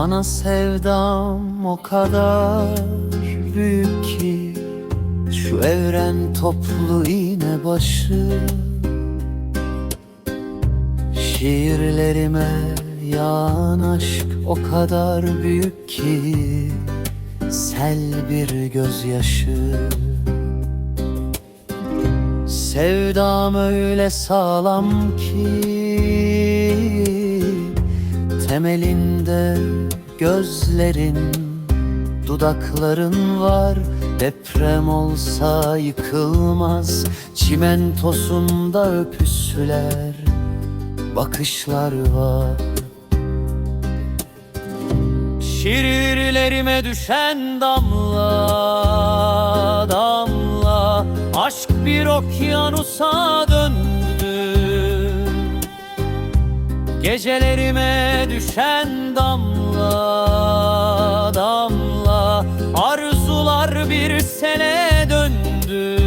Sana sevdam o kadar büyük ki Şu evren toplu iğne başı. Şiirlerime yağan aşk o kadar büyük ki Sel bir gözyaşı. Sevdam öyle sağlam ki Temelinde gözlerin Dudakların var. Deprem olsa yıkılmaz Çimentosunda öpüsüler Bakışlar var. Şiirlerime düşen damla damla Aşk bir okyanusa döndü Gecelerime düşen damla damla Arzular bir sele döndü.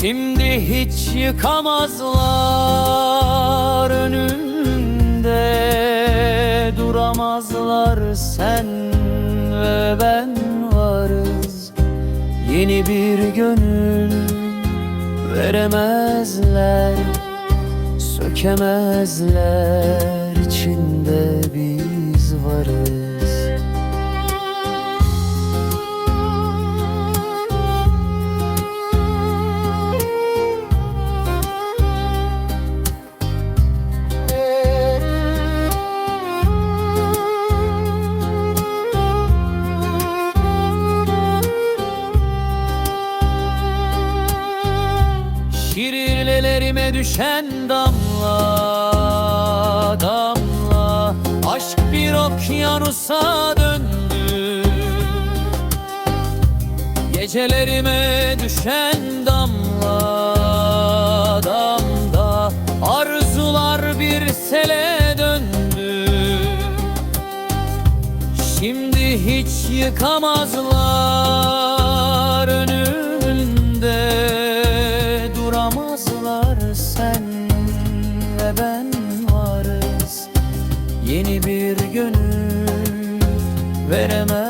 Şimdi hiç yıkamazlar önünde Duramazlar sen ve ben varız. Yeni bir gönül veremezler Sökemezler. İçinde biz varız Şiirlerime düşen damla damla. Aşk bir okyanusa döndü. Gecelerime düşen damla damla Arzular bir sele döndü. Şimdi hiç yıkamazlar veremezler